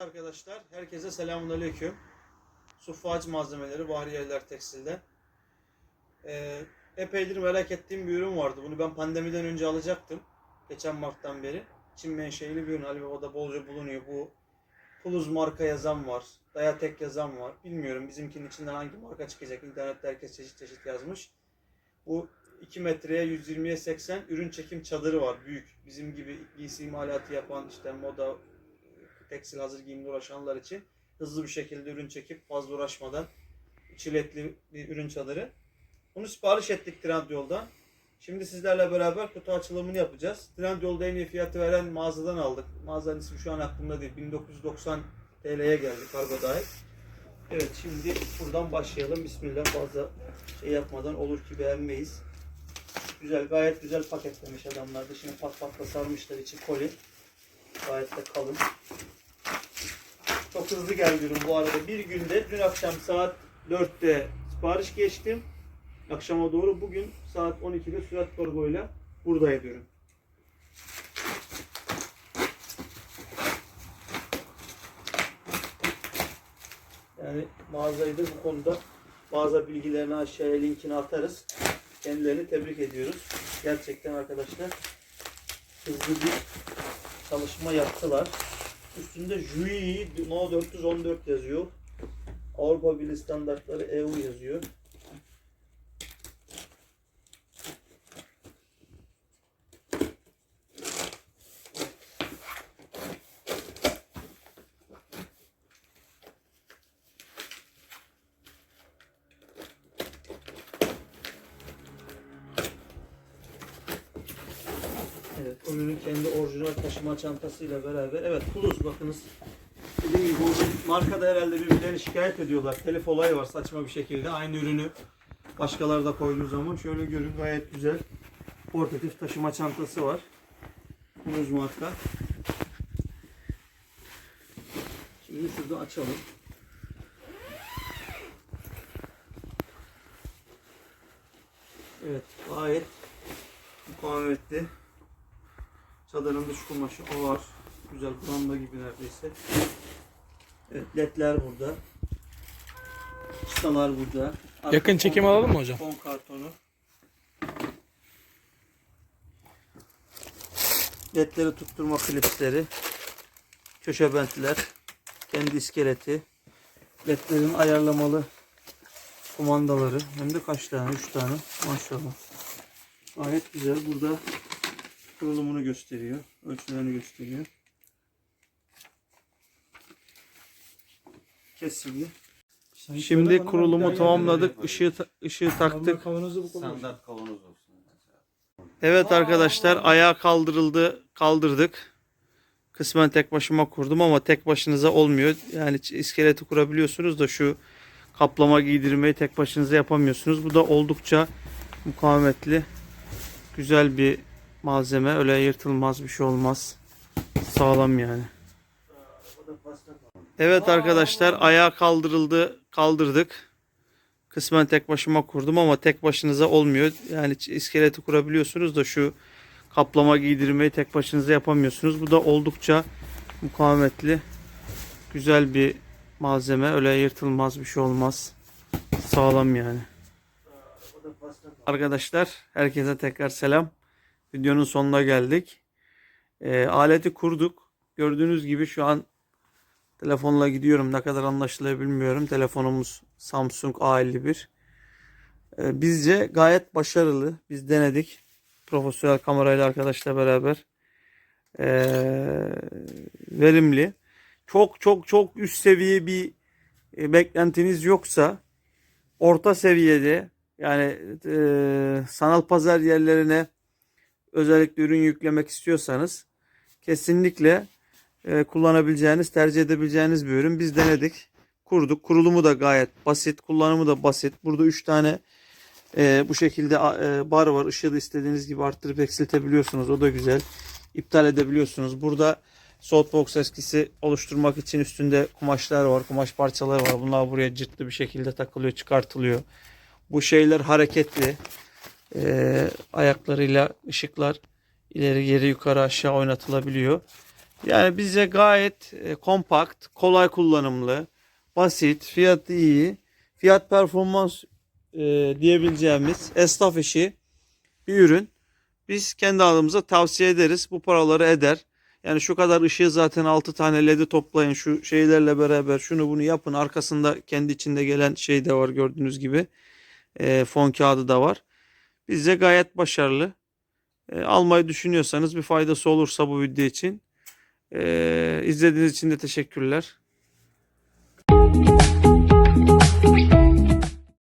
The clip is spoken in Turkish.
Arkadaşlar herkese selamun aleyküm. Suffacı malzemeleri Bahriyeler Tekstil'de. Ee, epeydir merak ettiğim bir ürün vardı. Bunu ben pandemiden önce alacaktım. Geçen Mart'tan beri. Çin menşeili bir ürün. Ali Baba'da bolca bulunuyor. Bu Puluz marka yazan var. Dayatek yazan var. Bilmiyorum bizimkinin içinden hangi marka çıkacak. İnternette herkes çeşit çeşit yazmış. Bu 2 metreye 120'ye 80 ürün çekim çadırı var. Büyük. Bizim gibi giysi imalatı yapan işte moda tekstil hazır giyimle uğraşanlar için hızlı bir şekilde ürün çekip fazla uğraşmadan çiletli bir ürün çadırı. Bunu sipariş ettik Trendyol'dan. Şimdi sizlerle beraber kutu açılımını yapacağız. Trendyol'da en iyi fiyatı veren mağazadan aldık. Mağazanın ismi şu an aklımda değil. 1990 TL'ye geldi kargo dahil. Evet şimdi buradan başlayalım. Bismillah fazla şey yapmadan olur ki beğenmeyiz. Güzel gayet güzel paketlemiş adamlar. Dışını pat patla sarmışlar içi koli. Gayet de kalın. Çok hızlı geldi bu arada. Bir günde dün akşam saat 4'te sipariş geçtim. Akşama doğru bugün saat 12'de sürat kargoyla buradaydı ürün. Yani mağazayı da bu konuda mağaza bilgilerini aşağıya linkini atarız. Kendilerini tebrik ediyoruz. Gerçekten arkadaşlar hızlı bir çalışma yaptılar. Üstünde JUI No 414 yazıyor. Avrupa Birliği standartları EU yazıyor. Evet, ürünün kendi orijinal taşıma çantasıyla beraber. Evet, Plus bakınız. Dediğim gibi bu markada herhalde birbirlerini şikayet ediyorlar. Telif olayı var saçma bir şekilde. Aynı ürünü başkaları da koyduğu zaman şöyle görün gayet güzel. Portatif taşıma çantası var. Plus marka. Şimdi şurada açalım. Evet, gayet mukavemetli. Çadırın dış kumaşı ağır. Güzel branda gibi neredeyse. Evet ledler burada. Çıtalar burada. Arka Yakın çekim fon- alalım mı hocam? Fon kartonu. Ledleri tutturma klipsleri. Köşe bentler. Kendi iskeleti. Ledlerin ayarlamalı kumandaları. Hem de kaç tane? 3 tane. Maşallah. Gayet güzel. Burada kurulumunu gösteriyor. Ölçülerini gösteriyor. Kesimli. Şimdi kurulumu tamamladık. Işığı ta- ışığı taktık. Standart kavanoz olsun. Evet arkadaşlar ayağa kaldırıldı. Kaldırdık. Kısmen tek başıma kurdum ama tek başınıza olmuyor. Yani iskeleti kurabiliyorsunuz da şu kaplama giydirmeyi tek başınıza yapamıyorsunuz. Bu da oldukça mukavemetli. Güzel bir malzeme. Öyle yırtılmaz bir şey olmaz. Sağlam yani. Evet arkadaşlar ayağa kaldırıldı. Kaldırdık. Kısmen tek başıma kurdum ama tek başınıza olmuyor. Yani iskeleti kurabiliyorsunuz da şu kaplama giydirmeyi tek başınıza yapamıyorsunuz. Bu da oldukça mukavemetli. Güzel bir malzeme. Öyle yırtılmaz bir şey olmaz. Sağlam yani. Arkadaşlar herkese tekrar selam. Videonun sonuna geldik. Ee, aleti kurduk. Gördüğünüz gibi şu an telefonla gidiyorum. Ne kadar anlaşılıyor bilmiyorum. Telefonumuz Samsung A51. Ee, bizce gayet başarılı. Biz denedik. Profesyonel kamerayla arkadaşla beraber. Ee, verimli. Çok çok çok üst seviye bir e, beklentiniz yoksa orta seviyede yani e, sanal pazar yerlerine özellikle ürün yüklemek istiyorsanız kesinlikle e, kullanabileceğiniz, tercih edebileceğiniz bir ürün. Biz denedik, kurduk. Kurulumu da gayet basit, kullanımı da basit. Burada 3 tane e, bu şekilde e, bar var. Işığı da istediğiniz gibi arttırıp eksiltebiliyorsunuz. O da güzel. İptal edebiliyorsunuz. Burada softbox eskisi oluşturmak için üstünde kumaşlar var, kumaş parçaları var. Bunlar buraya cırtlı bir şekilde takılıyor, çıkartılıyor. Bu şeyler hareketli. E, ayaklarıyla ışıklar ileri geri yukarı aşağı oynatılabiliyor. Yani bize gayet e, kompakt, kolay kullanımlı, basit, fiyatı iyi, fiyat performans e, diyebileceğimiz esnaf işi bir ürün. Biz kendi adımıza tavsiye ederiz. Bu paraları eder. Yani şu kadar ışığı zaten 6 tane ledi toplayın şu şeylerle beraber şunu bunu yapın. Arkasında kendi içinde gelen şey de var gördüğünüz gibi. E, fon kağıdı da var. Bizce gayet başarılı. E, almayı düşünüyorsanız bir faydası olursa bu video için. E, izlediğiniz için de teşekkürler.